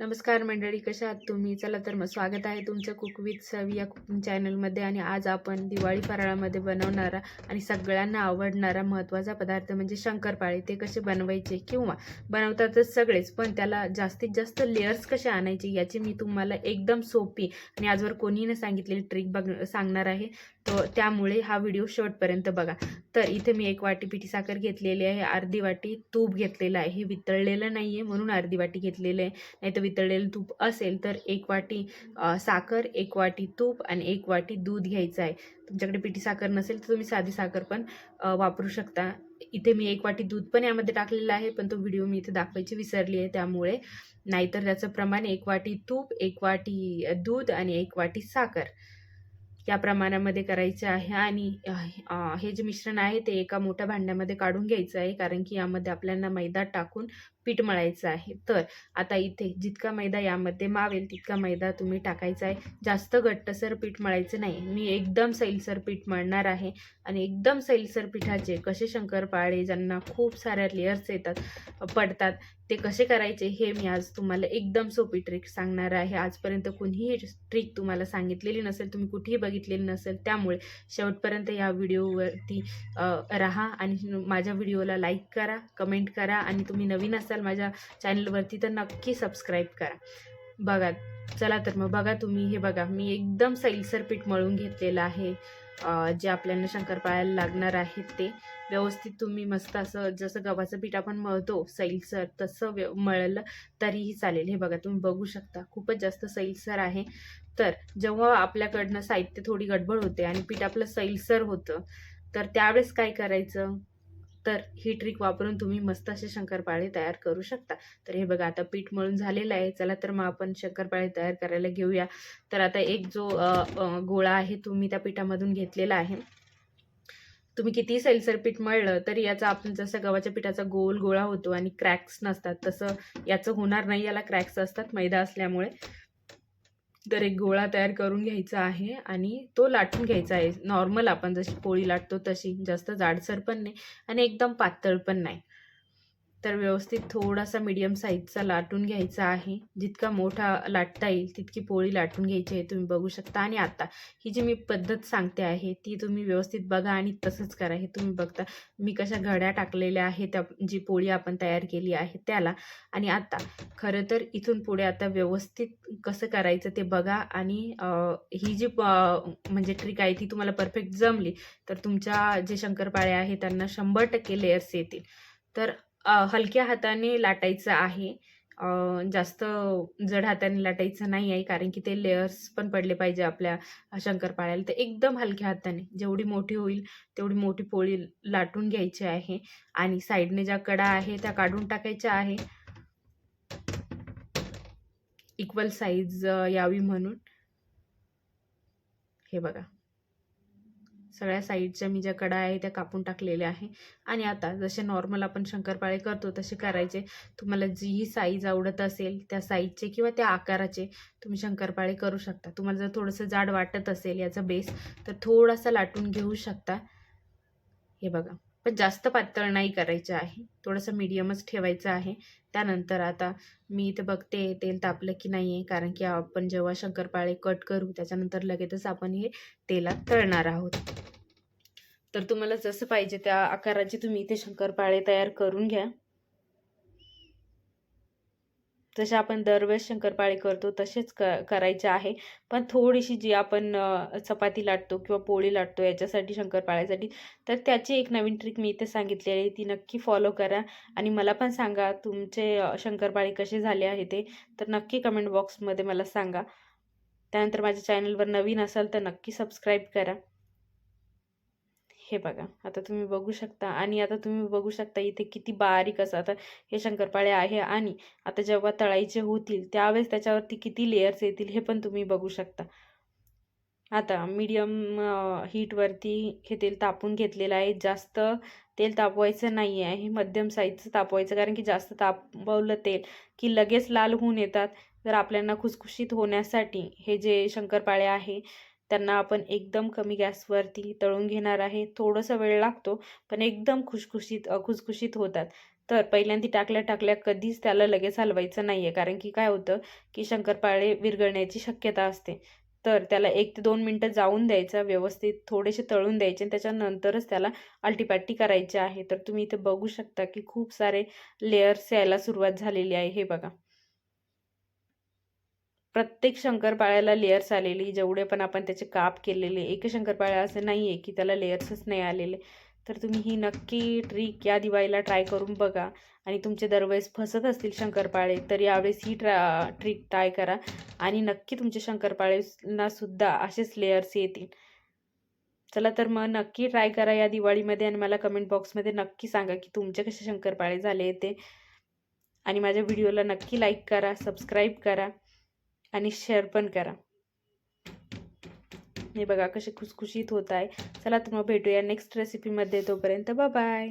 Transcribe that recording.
नमस्कार मंडळी कशा आहात तुम्ही? चला तर मग स्वागत आहे तुमचं कुक विथ सवी या कुकिंग चॅनलमध्ये आणि आज आपण दिवाळी फराळामध्ये बनवणारा आणि सगळ्यांना आवडणारा महत्त्वाचा पदार्थ म्हणजे शंकरपाळी. ते कसे बनवायचे किंवा बनवतातच सगळेच पण त्याला जास्तीत जास्त लेअर्स कसे आणायचे याची मी तुम्हाला एकदम सोपी आणि आजवर कोणीही न सांगितलेली ट्रिक बघ सांगणार आहे. तो त्यामुळे हा व्हिडिओ शेवटपर्यंत बघा. तर इथे मी एक वाटी पिठी साखर घेतलेली आहे अर्धी वाटी तूप घेतलेलं आहे. हे वितळलेलं नाही आहे म्हणून अर्धी वाटी घेतलेलं आहे. नाही तर वितळलेलं तूप असेल तर एक वाटी साखर एक वाटी तूप आणि एक वाटी दूध घ्यायचं आहे. तुमच्याकडे पिठी साखर नसेल तर तुम्ही साधी साखर पण वापरू शकता. इथे मी एक वाटी दूध पण यामध्ये टाकलेलं आहे पण तो व्हिडिओ मी इथे दाखवायची विसरली आहे त्यामुळे. नाहीतर त्याचं प्रमाण एक वाटी तूप एक वाटी दूध आणि एक वाटी साखर. या प्रमाणामध्ये करायचं आहे आणि हे जे मिश्रण आहे ते एका मोठ्या भांड्यामध्ये काढून घ्यायचं आहे कारण की यामध्ये आपल्याला मैदा टाकून पीठ मळायचं आहे. तर आता इथे जितका मैदा यामध्ये मावेल तितका मैदा तुम्ही टाकायचा आहे. जास्त घट्टसर पीठ मळायचं नाही. मी एकदम सैलसर पीठ मळणार आहे आणि एकदम सैलसर पिठाचे कसे शंकरपाळे ज्यांना खूप साऱ्या लेअर्स येतात पडतात ते कसे करायचे हे मी आज तुम्हाला एकदम सोपी ट्रिक सांगणार आहे. आजपर्यंत कुणीही ट्रिक तुम्हाला सांगितलेली नसेल तुम्ही कुठेही बघितलेली नसेल त्यामुळे शेवटपर्यंत या व्हिडिओवरती राहा आणि माझ्या व्हिडिओला लाईक करा कमेंट करा आणि तुम्ही नवीन असाल माझ्या चॅनलवरती तर नक्की सबस्क्राईब करा. बघा चला तर मग बघा तुम्ही हे बघा मी एकदम सैलसर पीठ मळून घेतलेलं आहे. जे आपल्याला शंकरपाळ्याला लागणार आहेत ते. व्यवस्थित तुम्ही मस्त असं जसं गव्हाचं पीठ आपण मळतो सैलसर तसं व्य मळलं तरीही चालेल. हे बघा तुम्ही बघू शकता. खूपच जास्त सैलसर आहे. तर जेव्हा आपल्याकडनं साहित्य थोडी गडबड होते आणि पीठ आपलं सैलसर होतं तर त्यावेळेस काय करायचं? तर ही ट्रिक वापरून तुम्ही मस्त असे शंकरपाळे तयार करू शकता. तर हे बघा आता पीठ मळून झालेलं आहे. चला तर मग आपण शंकरपाळे तयार करायला घेऊया. तर आता एक जो गोळा आहे तुम्ही त्या पिठामधून घेतलेला आहे. तुम्ही किती सैलसर पीठ मळलं तरी याचा आपण जसं गव्हाच्या पिठाचा गोल गोळा होतो आणि क्रॅक्स नसतात तसं याचं होणार नाही. याला क्रॅक्स असतात मैदा असल्यामुळे. तर एक गोळा तयार करून घ्यायचा आहे आणि तो लाटून घ्यायचा आहे. नॉर्मल आपण जशी पोळी लाटतो तशी जास्त जाडसर पण नाही आणि एकदम पातळ पण नाही. तर व्यवस्थित थोडासा मीडियम साईजचा लाटून घ्यायचा आहे. जितका मोठा लाटता येईल तितकी पोळी लाटून घ्यायची आहे तुम्ही बघू शकता. आणि आता ही जी मी पद्धत सांगते आहे ती तुम्ही व्यवस्थित बघा आणि तसंच करा. हे तुम्ही बघता. मी कशा घड्या टाकलेल्या आहेत त्या जी पोळी आपण तयार केली आहे त्याला. आणि आता खरं तर इथून पुढे आता व्यवस्थित कसं करायचं ते बघा. आणि ही जी प- म्हणजे ट्रिक आहे ती तुम्हाला परफेक्ट जमली तर तुमच्या जे शंकरपाळे आहे त्यांना शंभर टक्के लेअर्स येतील. तर हलक्या हाताने लाटायचं आहे. जास्त जड हाताने लाटायचं नाही आहे कारण की ते लेयर्स पण पडले पाहिजे आपल्या शंकरपाळ्याला तर एकदम हलक्या हाताने जेवढी मोठी होईल तेवढी मोठी पोळी लाटून घ्यायची आहे. आणि साईडने ज्या कडा आहे त्या काढून टाकायच्या आहे. इक्वल साईज यावी म्हणून. हे बघा. सगळ्या साईडच्या मी ज्या कडा आहे त्या कापून टाकलेल्या आहे. आणि आता जसे नॉर्मल आपण शंकरपाळे करतो तसे करायचे. तुम्हाला जीही साईज आवडत असेल त्या साईजचे किंवा त्या आकाराचे तुम्ही शंकरपाळे करू शकता. तुम्हाला जर थोडंसं जाड वाटत असेल याचा बेस तर थोडासा लाटून घेऊ शकता. हे बघा. पण जास्त पातळ नाही करायचं आहे. थोडंसं मीडियमच ठेवायचं आहे. त्यानंतर आता मी इथे बघते तेल तापलं की नाही आहे कारण की आपण जेव्हा शंकरपाळे कट करू त्याच्यानंतर लगेचच आपण हे तेलात तळणार आहोत. तर तुम्हाला जसं पाहिजे त्या आकाराचे तुम्ही इथे शंकरपाळे तयार करून घ्या. जसे आपण दरवेळेस शंकरपाळे करतो तसेच क करायचे आहे. पण थोडीशी जी आपण चपाती लाटतो किंवा पोळी लाटतो याच्यासाठी शंकरपाळ्यासाठी तर त्याची एक नवीन ट्रिक मी इथे सांगितलेली आहे. ती नक्की फॉलो करा आणि मला पण सांगा तुमचे शंकरपाळी शंकरपाळे कसे झाले आहे ते. तर नक्की कमेंट बॉक्समध्ये मला सांगा. त्यानंतर माझ्या चॅनलवर नवीन असाल तर नक्की सबस्क्राईब करा. हे बघा आता तुम्ही बघू शकता आणि आता तुम्ही बघू शकता इथे किती बारीक असं आता हे शंकरपाळे आहे आणि आता जेव्हा तळायचे होतील त्यावेळेस त्याच्यावरती किती लेयर्स येतील हे पण तुम्ही बघू शकता. आता मीडियम हीटवरती हे तेल तापून घेतलेलं आहे. जास्त तेल तापवायचं नाही आहे हे मध्यम साईजचं तापवायचं कारण की जास्त तापवलं तेल की लगेच लाल होऊन येतात. तर आपल्याला खुसखुशीत होण्यासाठी हे जे शंकरपाळे आहे त्यांना आपण एकदम कमी गॅसवरती तळून घेणार आहे. थोडंसं वेळ लागतो पण एकदम खुशखुशीत खुशखुशीत खुसखुशीत होतात. तर पहिल्यांदा टाकल्या टाकल्या कधीच त्याला लगेच हलवायचं नाही आहे कारण की काय होतं की शंकरपाळे विरघळण्याची शक्यता असते. तर त्याला एक ते दोन मिनटं जाऊन द्यायचं व्यवस्थित थोडेसे तळून द्यायचे आणि त्याच्यानंतरच त्याला आलटीपाटी करायची आहे. तर तुम्ही इथे बघू शकता की खूप सारे लेयर्स यायला सुरुवात झालेली आहे. हे बघा. प्रत्येक शंकरपाळ्याला लेयर्स आलेली जेवढे पण आपण त्याचे काप केलेले एक शंकरपाळ्या असं नाही आहे की त्याला लेयर्सच नाही आलेले. तर तुम्ही ही नक्की ट्रिक या दिवाळीला ट्राय करून बघा. आणि तुमचे दरवेळेस फसत असतील शंकरपाळे तर यावेळेस ही ट्रा ट्रिक ट्राय करा. आणि नक्की तुमचे शंकरपाळेला सुद्धा असेच लेयर्स येतील. चला तर मग नक्की ट्राय करा या दिवाळीमध्ये आणि मला कमेंट बॉक्समध्ये नक्की सांगा की तुमचे कसे शंकरपाळे झाले ते. आणि माझ्या व्हिडिओला नक्की लाईक करा सबस्क्राईब करा. आणि शेअर पण करा. हे बघा कसे खुसखुशीत होत आहे. चला तुम्हाला भेटूया नेक्स्ट रेसिपीमध्ये तोपर्यंत बाय